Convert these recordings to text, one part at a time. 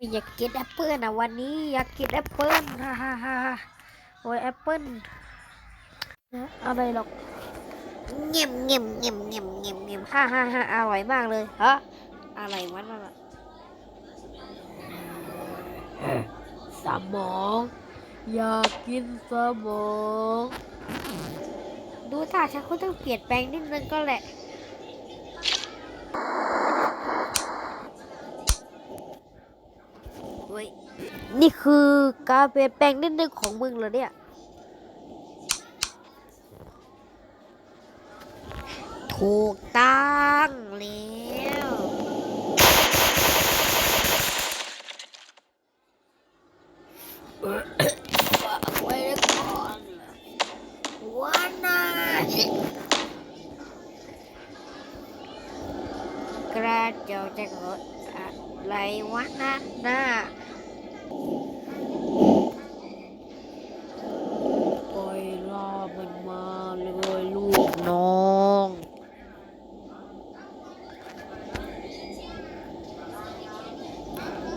อยากกินแอปเปิ้ลนะวันนี้อยากกินแอปเปิ้ลฮ่าฮ่าฮ่าฮ่าโอ้ยแอปเปิ้ลนะอะไรหรอกเงียบเงียบเงียบเงียบเงียบเงียบฮ่าฮ่าฮ่าอร่อยมากเลยฮะอะไรวะนั่นอะสมองอยากกินสมอง ดูท่าฉันคงต้องเปลี่ยนแปลงนิดนึงก็แหละ เฮ้ยนี่คือการเปลี่ยนแปลงนิดนึงของมึงเหรอเนี่ยถูกตั้งแล้วกไว้ก่อนวันน่ะกระเจ้าจะเกิดอะไรวะนะน่า ปล่อยล่ามันมาเลยลูกน้อง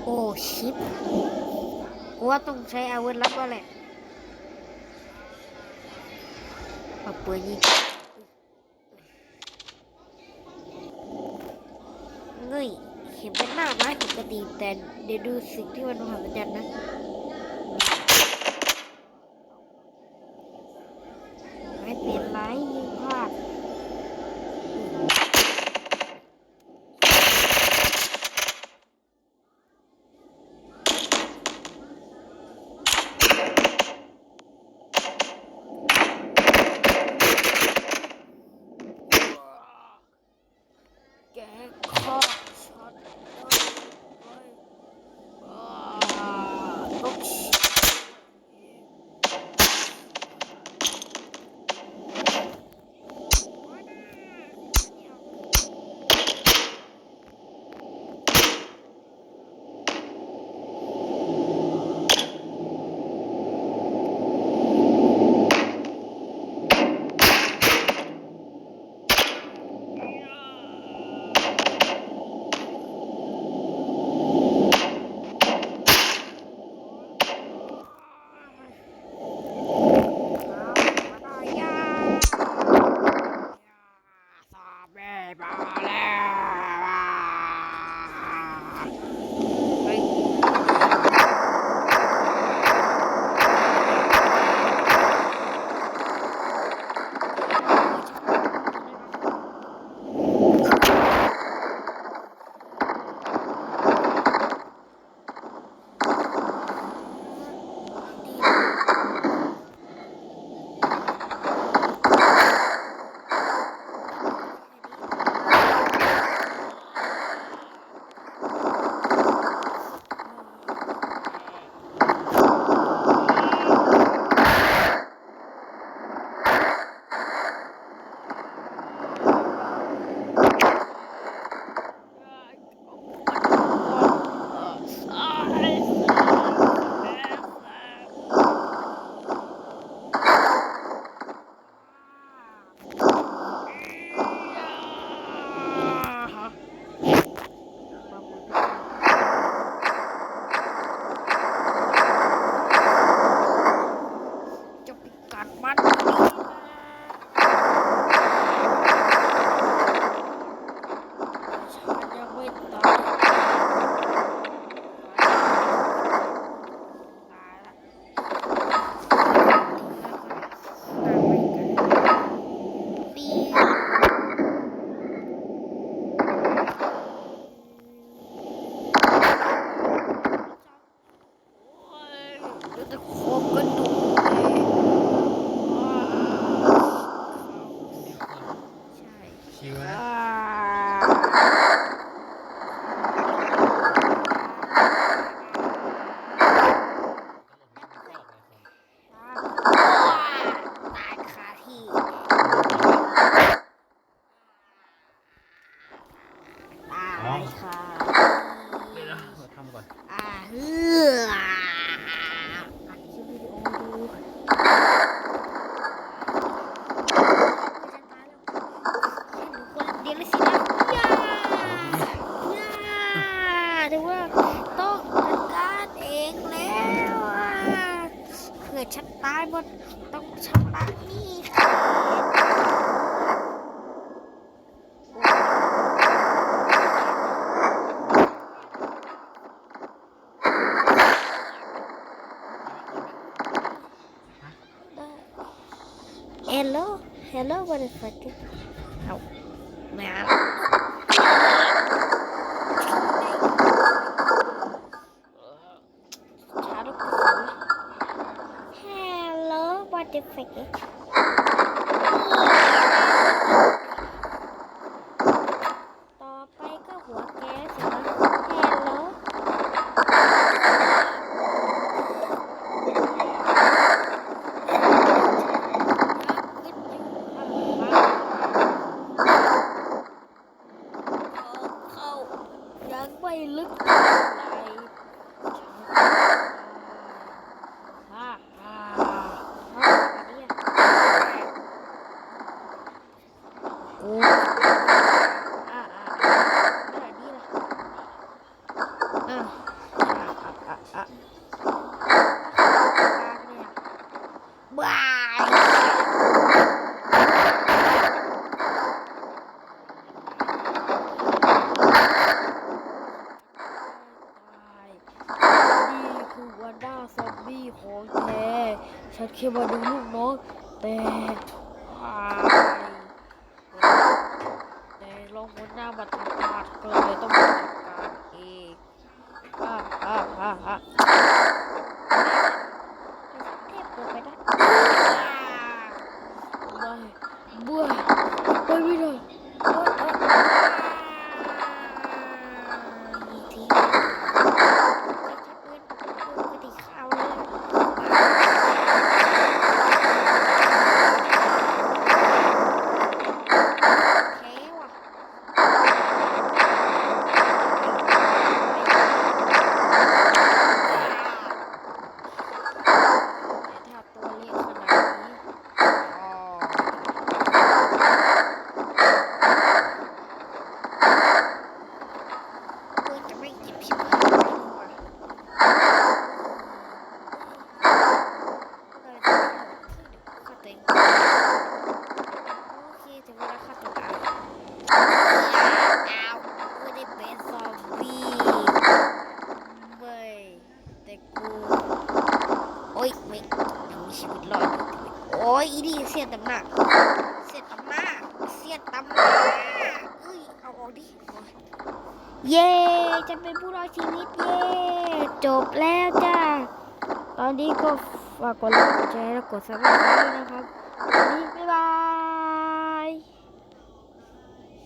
โอ้ชิป กูว่าต้องใช้อาวุธลับก็แหละมาเปิดยิงเงยเห็นเป็นหน้าไม้ปกติแต่เดี๋ยวดูสิ่งที่มันมหัศจรรย์นะ จะไปกัดมันฉันยังไม่ตายตายละปีโอ้ยเหลือแต่โครงกระดูกเลยว้าวใช่ ชิวนะ อ่าตายคาที่ตายคา เดี๋ยว ที่ นะเราทำก่อน อ่าเฮืออัดคลิปวิดีโอดูเดี๋ยวเลยสินะย่าย่าถือว่าต้อง ฉันตายหมดต้องชำระหนี้ค่ะเฮลโลเฮลโลวันฟักเอาไม่เอาชาลูกกระสุน Hello butterfly ต่อไปก็หัวแกสิวะ Hello เข้ายัง ไม่ลึกเท่าไหร่าฮ่าฮ่าเนี่ยโอ้อ่าอ่าอ่าไม่ได้ดีละอ่าอ่าอ่าอ่าบ้ายนี่คือวันด้าซอมบี้ของแท้ ฉันแค่มาดูลูกน้อง แต่แต่ลองหัวหน้าบัตรขาดก็เลยต้องมาจัดการเองฮ่าฮ่าฮ่าฮ่าเทพเกินไปนะไม่เบื่อไปไม่ได้เอ้ยเอ้ยอีกที ปกติข้าวเลยเทว่ะถ้าตัวเล็กขนาดนี้อ๋อเพื่อนจะไม่หยิบชิบหายเลยว่ะ เลยจะไม่หมดที่เดี๋ยวฆ่าตัวเองโอเคถึงเวลาฆ่าตัวตายอ้าวไม่ได้เป็นซอมบี้เว้ยแต่กูโอ๊ยไม่ยังมีชีวิตรอดอยู่โอ้ยอีนี่เสียนตำหนักเสียนตำหน้าเสียนตำหน้าเอ้ยเอาออกดิเย่จะเป็นผู้รอดชีวิตเย่จบแล้วจ้าตอนนี้ก็ฝากกดไลค์กดแชร์และกดซับสไครต์ด้วยนะครับวันนี้บ๊ายบาย